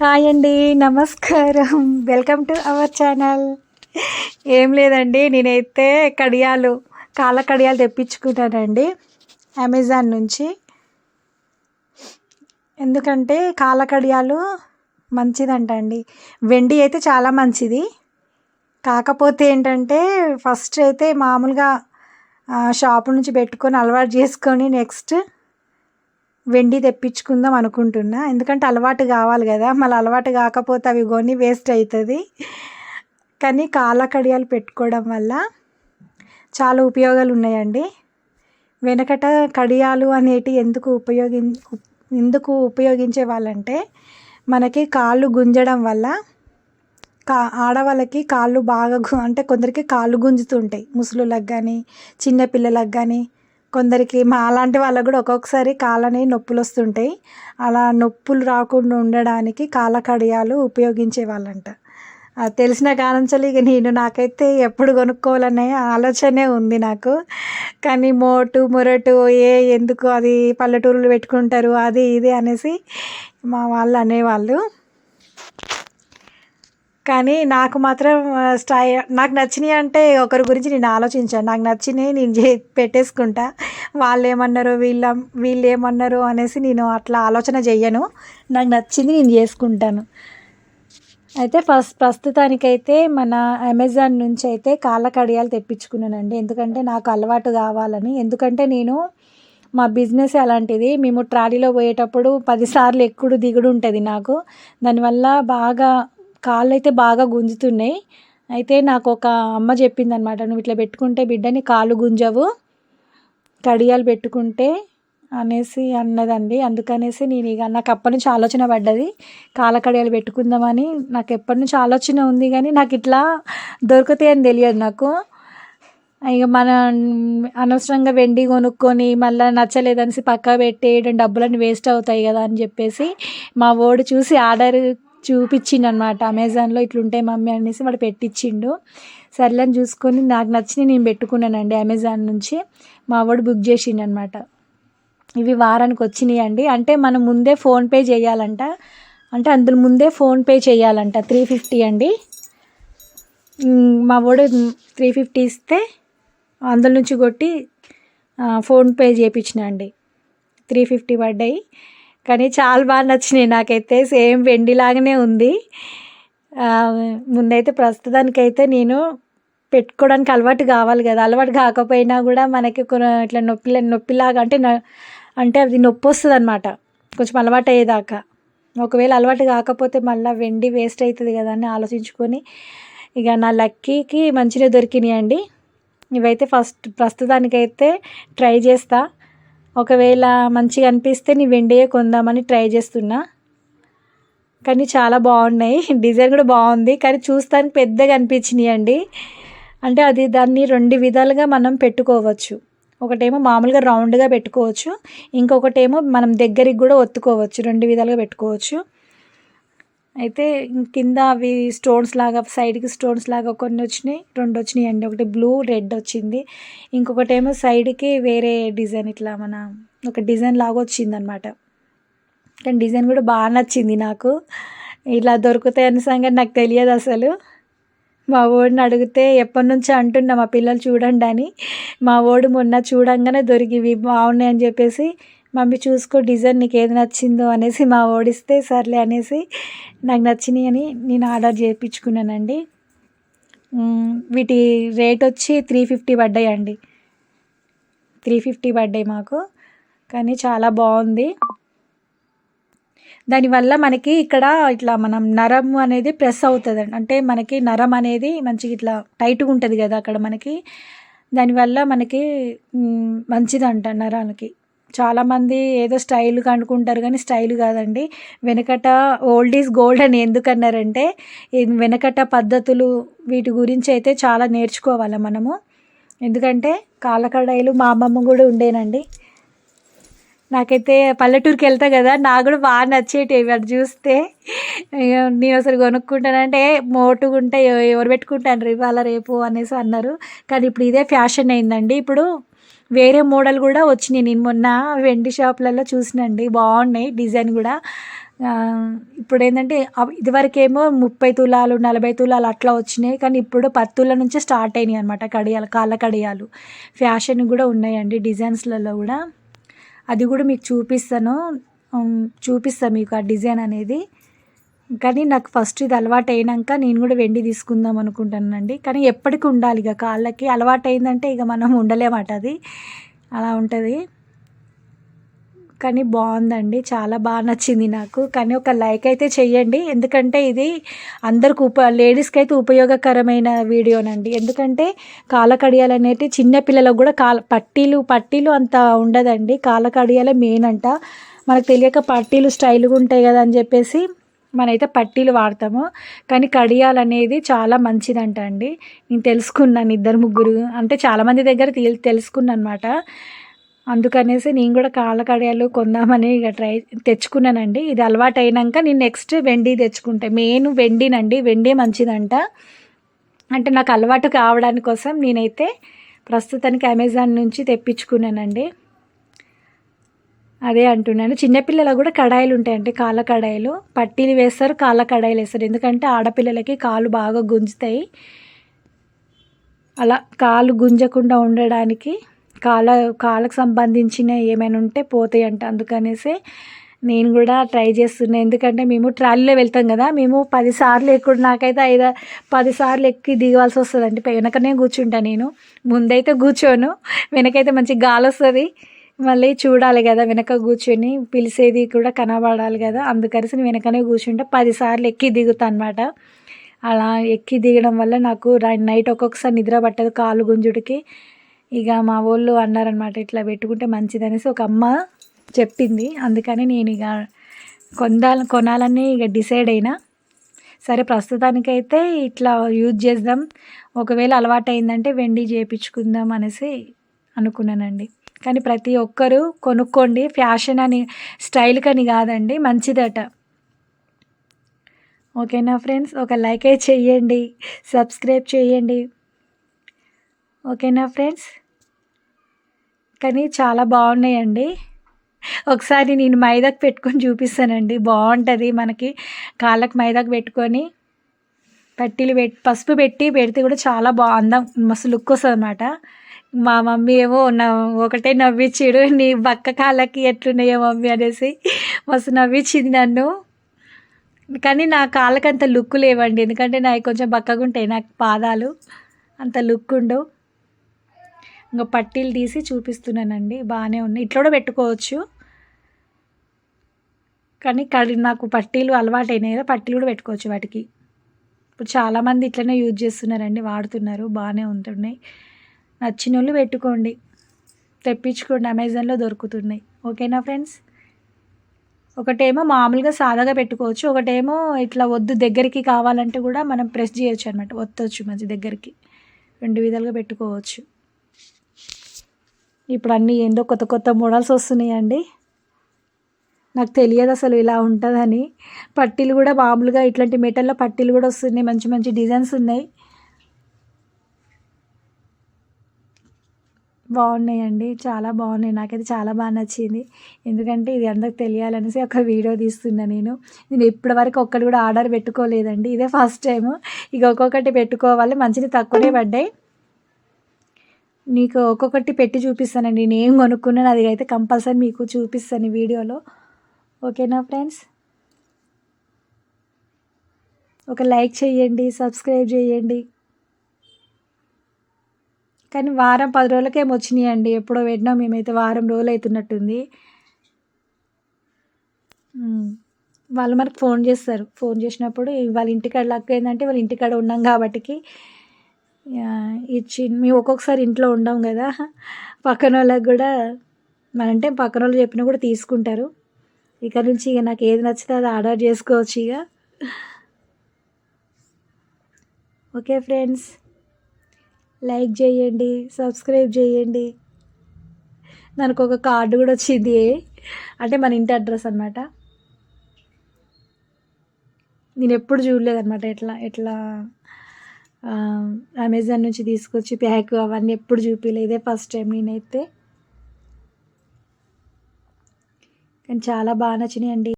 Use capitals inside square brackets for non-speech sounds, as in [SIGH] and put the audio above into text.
Hi అండి నమస్కారం. Welcome to our channel ఏం లేదండి నేనైతే కడియాలు కాళ్ళ కడియాలు తెప్పించుకున్నానండి అమెజాన్ నుంచి. ఎందుకంటే కాళ్ళ కడియాలు మంచిదంట అండి వెండి అయితే చాలా మంచిది. కాకపోతే ఏంటంటే ఫస్ట్ అయితే మామూలుగా షాప్ నుంచి పెట్టుకొని అలవాటు చేసుకొని నెక్స్ట్ వెండి తెప్పించుకుందాం అనుకుంటున్నా. ఎందుకంటే అలవాటు కావాలి కదా. మళ్ళీ అలవాటు కాకపోతే అవి కొని వేస్ట్ అవుతుంది. కానీ కాళ్ళ కడియాలు పెట్టుకోవడం వల్ల చాలా ఉపయోగాలు ఉన్నాయండి. వెనకట కడియాలు అనేటి ఎందుకు ఉపయోగి ఎందుకు ఉపయోగించే వాళ్ళంటే మనకి కాళ్ళు గుంజడం వల్ల కా ఆడవాళ్ళకి కాళ్ళు బాగా అంటే కొందరికి కాళ్ళు గుంజుతుంటాయి ముసలులకు కానీ చిన్నపిల్లలకు కానీ కొందరికి మా అలాంటి వాళ్ళకు కూడా ఒక్కొక్కసారి కాళ్ళని నొప్పులు వస్తుంటాయి. అలా నొప్పులు రాకుండా ఉండడానికి కాళ్ళ కడియాలు ఉపయోగించే వాళ్ళంట. అది తెలిసిన కానుంచాలి ఇక నేను నాకైతే ఎప్పుడు కొనుక్కోవాలనే ఆలోచనే ఉంది నాకు. కానీ మోటు మొరటు ఏ ఎందుకు అది పల్లెటూరులు పెట్టుకుంటారు అది ఇది అనేసి మా వాళ్ళు అనేవాళ్ళు. కానీ నాకు మాత్రం స్టై నాకు నచ్చినవి అంటే ఒకరి గురించి నేను ఆలోచించాను. నాకు నచ్చినవి నేను చే పెట్టేసుకుంటా. వాళ్ళు ఏమన్నారు వీళ్ళ వీళ్ళు ఏమన్నారు అనేసి నేను అట్లా ఆలోచన చెయ్యను. నాకు నచ్చింది నేను చేసుకుంటాను. అయితే ఫస్ట్ ప్రస్తుతానికైతే మన అమెజాన్ నుంచి అయితే కాళ్ళ కడియాలు తెప్పించుకున్నానండి. ఎందుకంటే నాకు అలవాటు కావాలని. ఎందుకంటే నేను మా బిజినెస్ అలాంటిది. మేము ట్రాలీలో పోయేటప్పుడు పదిసార్లు ఎక్కుడు దిగుడు ఉంటుంది నాకు. దానివల్ల బాగా కాళ్ళు అయితే బాగా గుంజుతున్నాయి. అయితే నాకు ఒక అమ్మ చెప్పింది అనమాట నువ్వు ఇట్లా పెట్టుకుంటే బిడ్డని కాళ్ళు గుంజవు కడియాలు పెట్టుకుంటే అనేసి అన్నదండి. అందుకనేసి నేను ఇక నాకు అప్పటి నుంచి ఆలోచన పడ్డది కాళ్ళ కడియాలు పెట్టుకుందామని నాకు ఎప్పటి నుంచి ఆలోచన ఉంది కానీ నాకు ఇట్లా దొరుకుతాయి అని తెలియదు నాకు. ఇక మన అనవసరంగా వెండి కొనుక్కొని మళ్ళీ నచ్చలేదనేసి పక్క పెట్టేయడం డబ్బులన్నీ వేస్ట్ అవుతాయి కదా అని చెప్పేసి మా ఓడి చూసి ఆర్డర్ చూపించిండు అనమాట అమెజాన్లో ఇట్లుంటాయి మమ్మీ అనేసి వాడు పెట్టించిండు సర్లేని చూసుకొని నాకు నచ్చి నేను పెట్టుకున్నానండి అమెజాన్ నుంచి. మా వాడు బుక్ చేసిండు అనమాట ఇవి వారానికి వచ్చినాయి అండి అంటే మనం ముందే ఫోన్పే చేయాలంట. అంటే అందులో ముందే ఫోన్పే చేయాలంట. త్రీ ఫిఫ్టీ అండి. మా వాడు త్రీ ఫిఫ్టీ ఇస్తే అందులో నుంచి కొట్టి ఫోన్పే చేయించిన అండి త్రీ ఫిఫ్టీ పడ్డాయి. కానీ చాలా బాగా నచ్చినాయి. నాకైతే సేమ్ వెండిలాగానే ఉంది. ముందైతే ప్రస్తుతానికైతే నేను పెట్టుకోవడానికి అలవాటు కావాలి కదా. అలవాటు కాకపోయినా కూడా మనకి ఇట్లా నొప్పి నొప్పిలాగా అంటే అంటే అది నొప్పి వస్తుంది అనమాట కొంచెం అలవాటు అయ్యేదాకా. ఒకవేళ అలవాటు కాకపోతే మళ్ళీ వెండి వేస్ట్ అవుతుంది కదా అని ఆలోచించుకొని ఇక నా లక్కీకి మంచిగా దొరికినాయి అండి ఇవైతే ఫస్ట్ ప్రస్తుతానికైతే ట్రై చేస్తా. ఒకవేళ మంచిగా అనిపిస్తే నీ వెండియే కొందామని ట్రై చేస్తున్నా. కానీ చాలా బాగున్నాయి. [LAUGHS] డిజైన్ కూడా బాగుంది. కానీ చూస్తానికి పెద్దగా అనిపించినాయి అండి అంటే అది దాన్ని రెండు విధాలుగా మనం పెట్టుకోవచ్చు. ఒకటేమో మామూలుగా రౌండ్గా పెట్టుకోవచ్చు. ఇంకొకటేమో మనం దగ్గరికి కూడా ఒత్తుకోవచ్చు. రెండు విధాలుగా పెట్టుకోవచ్చు. అయితే కింద అవి స్టోన్స్ లాగా సైడ్కి స్టోన్స్ లాగా కొన్ని వచ్చినాయి రెండు వచ్చినాయి అండి. ఒకటి బ్లూ రెడ్ వచ్చింది. ఇంకొకటి ఏమో సైడ్కి వేరే డిజైన్ ఇట్లా మన ఒక డిజైన్ లాగా వచ్చింది అనమాట కానీ డిజైన్ కూడా బాగా నచ్చింది నాకు. ఇలా దొరుకుతాయి అనే సంగతి నాకు తెలియదు అసలు. మా ఓడిని అడిగితే ఎప్పటి నుంచో అంటున్నా మా పిల్లలు చూడండి అని. మా ఓడి మొన్న చూడంగానే దొరికివి బాగున్నాయి అని చెప్పేసి మమ్మీ చూసుకో డిజైన్ నీకు ఏది నచ్చిందో అనేసి మా ఓడిస్తే సర్లే అనేసి నాకు నచ్చినాయి అని నేను ఆర్డర్ చేయించుకున్నానండి. వీటి రేట్ వచ్చి త్రీ ఫిఫ్టీ పడ్డాయి అండి త్రీ ఫిఫ్టీ పడ్డాయి మాకు. కానీ చాలా బాగుంది. దానివల్ల మనకి ఇక్కడ ఇట్లా మనం నరం అనేది ప్రెస్ అవుతుంది అంటే మనకి నరం అనేది మంచిగా ఇట్లా టైట్గా ఉంటుంది కదా అక్కడ మనకి. దానివల్ల మనకి మంచిదంట నరానికి చాలామంది ఏదో స్టైల్గా అనుకుంటారు కానీ స్టైల్ కాదండి. వెనకట ఓల్డ్ ఈజ్ గోల్డ్ అని ఎందుకన్నారంటే వెనకట పద్ధతులు వీటి గురించి అయితే చాలా నేర్చుకోవాలి మనము? ఎందుకంటే కాలకడాయిలు మా అమ్మమ్మ కూడా ఉండేనండి. నాకైతే పల్లెటూరుకి వెళ్తా కదా నాకు కూడా బాగా నచ్చేటివి. అది చూస్తే నేను అసలు కొనుక్కుంటానంటే మోటుగా ఉంటే ఎవరు పెట్టుకుంటాను ఇవాళ రేపు అనేసి అన్నారు. కానీ ఇప్పుడు ఇదే ఫ్యాషన్ అయిందండి. ఇప్పుడు వేరే మోడల్ కూడా వచ్చినాయి. నేను మొన్న వెండి షాప్లలో చూసినండి. బాగున్నాయి డిజైన్ కూడా. ఇప్పుడు ఏంటంటే ఇదివరకేమో ముప్పై తులాలు నలభై తులాలు అట్లా వచ్చినాయి. కానీ ఇప్పుడు పత్తుల నుంచే స్టార్ట్ అయినాయి అనమాట కడియాలు కాళ్ళ కడియాలు. ఫ్యాషన్ కూడా ఉన్నాయండి డిజైన్స్లలో కూడా. అది కూడా మీకు చూపిస్తాను. చూపిస్తాను మీకు ఆ డిజైన్ అనేది. కానీ నాకు ఫస్ట్ ఇది అలవాటు అయినాక నేను కూడా వెండి తీసుకుందాం అనుకుంటానండి. కానీ ఎప్పటికీ ఉండాలి ఇక కాళ్ళకి. అలవాటు అయిందంటే ఇక మనం ఉండలేమాట అది. అలా ఉంటుంది. కానీ బాగుందండి. చాలా బాగా నచ్చింది నాకు. కానీ ఒక లైక్ అయితే చెయ్యండి. ఎందుకంటే ఇది అందరికి ఉప లేడీస్కి అయితే ఉపయోగకరమైన వీడియోనండి. ఎందుకంటే కాలకడియాలు అనేవి చిన్న పిల్లలకు కూడా కాల పట్టీలు పట్టీలు అంత ఉండదండి. కాలకడియాలే మెయిన్ అంట. మనకు తెలియక పట్టీలు స్టైల్గా ఉంటాయి కదా అని చెప్పేసి మనైతే పట్టీలు వాడతాము. కానీ కడియాలు అనేది చాలా మంచిదంట అండి. నేను తెలుసుకున్నాను ఇద్దరు ముగ్గురు. అంటే చాలామంది దగ్గర తెల్ తెలుసుకున్నాను అనమాట అందుకనేసి నేను కూడా కాళ్ళ కడియాలు కొందామని ఇక ట్రై తెచ్చుకున్నానండి. ఇది అలవాటు అయినాక నేను నెక్స్ట్ వెండి తెచ్చుకుంటా. మెయిన్ వెండినండి. వెండి మంచిదంట. అంటే నాకు అలవాటు కావడానికి కోసం నేనైతే ప్రస్తుతానికి అమెజాన్ నుంచి తెప్పించుకున్నానండి. అదే అంటున్నాను. చిన్నపిల్లలకు కూడా కడాయిలు ఉంటాయండి కాళ్ళ కడాయిలు. పట్టీలు వేస్తారు కాళ్ళ కడాయిలు వేస్తారు. ఎందుకంటే ఆడపిల్లలకి కాళ్ళు బాగా గుంజుతాయి. అలా కాలు గుంజకుండా ఉండడానికి కాళ్ళ కాళ్ళకు సంబంధించిన ఏమైనా ఉంటే పోతాయి అంట అందుకనేసి నేను కూడా ట్రై చేస్తున్నాను ఎందుకంటే మేము ట్రాలీలో వెళ్తాం కదా మేము పదిసార్లు ఎక్కువ నాకైతే ఐదు పదిసార్లు ఎక్కి దిగవలసి వస్తుందండి. వెనకనే కూర్చుంటా నేను. ముందైతే కూర్చోను వెనకైతే మంచి గాలి వస్తుంది. మళ్ళీ చూడాలి కదా వెనక కూర్చొని పిలిచేది కూడా కనబడాలి కదా. అందుకనేసి వెనకనే కూర్చుంటే పదిసార్లు ఎక్కి దిగుతా అనమాట అలా ఎక్కి దిగడం వల్ల నాకు నైట్ ఒక్కొక్కసారి నిద్ర పట్టదు కాలు గుంజుడికి. ఇక మా వాళ్ళు అన్నారనమాట ఇట్లా పెట్టుకుంటే మంచిదనేసి ఒక అమ్మ చెప్పింది. అందుకని నేను ఇక కొందాల కొనాలని ఇక డిసైడ్ అయినా. సరే ప్రస్తుతానికైతే ఇట్లా యూజ్ చేద్దాం. ఒకవేళ అలవాటు అయిందంటే వెండి చేయించుకుందాం అనేసి అనుకున్నానండి. కానీ ప్రతి ఒక్కరూ కొనుక్కోండి. ఫ్యాషన్ అని స్టైల్ కని కాదండి మంచిదట. ఓకేనా ఫ్రెండ్స్? ఒక లైక్ చేయండి సబ్స్క్రైబ్ చేయండి ఓకేనా ఫ్రెండ్స్? కానీ చాలా బాగున్నాయండి. ఒకసారి నేను మైదాకు పెట్టుకొని చూపిస్తానండి. బాగుంటుంది మనకి. కాళ్ళకు మైదాకు పెట్టుకొని పట్టీలు పెట్టి పసుపు పెట్టి పెడితే కూడా చాలా బాగుందాం మస్తు లుక్ వస్తుంది అనమాట మా మమ్మీ ఏమో నా ఒకటే నవ్వించాడు నీ బక్క కాళ్ళకి ఎట్లున్నాయో మమ్మీ అనేసి మస్తు నవ్వించింది నన్ను. కానీ నా కాళ్ళకి అంత లుక్ లేవండి ఎందుకంటే నాకు కొంచెం బక్కగా ఉంటాయి నాకు పాదాలు అంత లుక్ ఉండవు. ఇంకా పట్టీలు తీసి చూపిస్తున్నానండి బాగానే ఉన్నాయి. ఇట్లా కూడా పెట్టుకోవచ్చు. కానీ కడి నాకు పట్టీలు అలవాటైనాయి కదా పట్టీలు కూడా పెట్టుకోవచ్చు వాటికి. ఇప్పుడు చాలామంది ఇట్లనే యూజ్ చేస్తున్నారండి వాడుతున్నారు బాగానే ఉంటున్నాయి. నచ్చిన వాళ్ళు పెట్టుకోండి. తెప్పించుకోండి. అమెజాన్లో దొరుకుతున్నాయి. ఓకేనా ఫ్రెండ్స్? ఒకటేమో మామూలుగా సాదాగా పెట్టుకోవచ్చు. ఒకటేమో ఇట్లా వద్దు దగ్గరికి కావాలంటే కూడా మనం ప్రెస్ చేయొచ్చు అనమాట ఒత్తొచ్చు మంచి దగ్గరికి. రెండు విధాలుగా పెట్టుకోవచ్చు. ఇప్పుడు అన్నీ ఏందో కొత్త కొత్త మోడల్స్ వస్తున్నాయండి. నాకు తెలియదు అసలు ఇలా ఉంటుందని. పట్టీలు కూడా మామూలుగా ఇట్లాంటి మెటల్లో పట్టీలు కూడా వస్తున్నాయి. మంచి మంచి డిజైన్స్ ఉన్నాయి. బాగున్నాయండి. చాలా బాగున్నాయి. నాకైతే చాలా బాగా నచ్చింది. ఎందుకంటే ఇది అందరికి తెలియాలనేసి ఒక వీడియో తీస్తున్నా నేను. నేను ఇప్పటివరకు ఒక్కటి కూడా ఆర్డర్ పెట్టుకోలేదండి. ఇదే ఫస్ట్ టైము. ఇక ఒక్కొక్కటి పెట్టుకోవాలి. మంచిది తక్కువనే పడ్డాయి. నీకు ఒక్కొక్కటి పెట్టి చూపిస్తానండి. నేను ఏం కొనుక్కున్నాను. అది అయితే కంపల్సరీ మీకు చూపిస్తాను వీడియోలో. ఓకేనా ఫ్రెండ్స్? ఒక లైక్ చేయండి. సబ్స్క్రైబ్ చేయండి. కానీ వారం పది రోజులకేం వచ్చినాయి అండి ఎప్పుడో పెట్టినా మేమైతే వారం రోజులు అవుతున్నట్టుంది వాళ్ళు మనకు ఫోన్ చేస్తారు. ఫోన్ చేసినప్పుడు వాళ్ళ ఇంటికాడ లక్ ఏంటంటే వాళ్ళ ఇంటికాడ ఉన్నాం కాబట్టికి ఇచ్చి మేము ఒక్కొక్కసారి ఇంట్లో ఉండం కదా. పక్కన వాళ్ళకి కూడా మనంటే పక్కన వాళ్ళు చెప్పినా కూడా తీసుకుంటారు. ఇక నుంచి ఇక నాకు ఏది నచ్చితే అది ఆర్డర్ చేసుకోవచ్చు ఇక. Okay friends. లైక్ చేయండి సబ్స్క్రైబ్ చేయండి. దానికి ఒక కార్డు కూడా వచ్చింది. అంటే మన ఇంటి అడ్రస్ అనమాట నేను ఎప్పుడు చూడలేదన్నమాట ఎట్లా ఎట్లా అమెజాన్ నుంచి తీసుకొచ్చి ప్యాక్ అవన్నీ ఎప్పుడు చూపించలేదు ఇదే ఫస్ట్ టైం నేనైతే. కానీ చాలా బాగా నచ్చినాయండి.